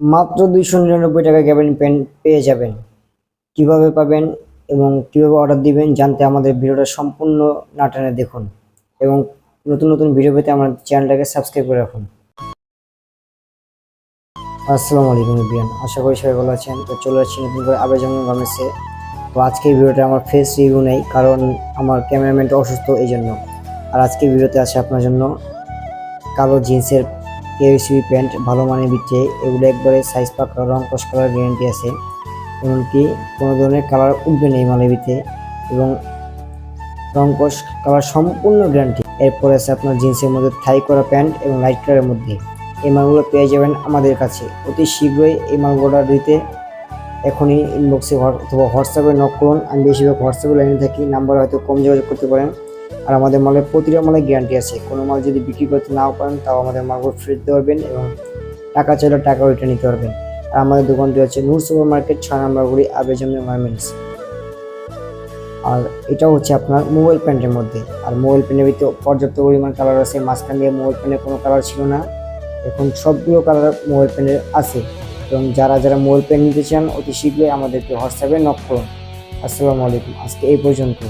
মাত্র দুইশো নিরানব্বই টাকা গ্যাবেন পেন পেয়ে যাবেন। কীভাবে পাবেন এবং কীভাবে অর্ডার দিবেন জানতে আমাদের ভিডিওটা সম্পূর্ণ না টেনে দেখুন এবং নতুন নতুন ভিডিও পেতে আমাদের চ্যানেলটাকে সাবস্ক্রাইব করে রাখুন। আসসালামু আলাইকুম বিয়ান আশা করি সবাই ভালো আছেন। তো চলে যাচ্ছি নতুন করে আবার যেমন গামেছে তো আজকে ভিডিওটা আমার ফেস রিভিউ নেই কারণ আমার ক্যামেরাম্যানটা অসুস্থ এই জন্য আর আজকে ভিডিওতে আছে আপনার জন্য কালো জিন্সের কেএসবি প্যান্ট ভালো মানের দিচ্ছে, এগুলো একবারে সাইজ পাকা, রং কস কালার গ্যারেন্টি আছে। এমনকি কোনো ধরনের কালার উঠবে না এই মালের এবং রং কস কালার সম্পূর্ণ গ্যারান্টি এরপর আছে আপনার জিন্সের মধ্যে থাই করা প্যান্ট এবং লাইট কালারের মধ্যে। এই মালগুলো পেয়ে যাবেন আমাদের কাছে। অতি শীঘ্রই এই মালগুলো অর্ডার দিতে এখনই ইনবক্সে অথবা হোয়াটসঅ্যাপে নক করুন। আমি বেশিরভাগ হোয়াটসঅ্যাপে লাইনে থাকি নাম্বার হয়তো কম যোগাযোগ করতে পারেন। আর আমাদের মালের প্রতিটা মালে গ্যারান্টি আছে। কোনো মাল যদি বিক্রি করতে নাও পারেন, তাও আমাদের মালগুলো ফেরত দিতে পারবেন এবং টাকা চাইলে টাকা রিটার্ন নিতে পারবেন। আর আমাদের দোকানটি হচ্ছে নূর সুপার মার্কেট ছয় নম্বর নম্বরগুলি আবেজম গার্মেন্টস আর এটাও হচ্ছে আপনার মোবাইল প্যান্টের মধ্যে। আর মোবাইল প্যান্টের ভিতরে পর্যাপ্ত পরিমাণ কালার আছে, মাঝখান দিয়ে মোবাইল প্যান্টের কোনো কালার ছিল না। এখন সবগুলো কালার মোবাইল প্যান্টের আছে। এবং যারা যারা মোবাইল প্যান্ট নিতে চান, অতি শীঘ্রই আমাদেরকে হোয়াটসঅ্যাপে নক করুন। আসসালামু আলাইকুম। আজকে এই পর্যন্ত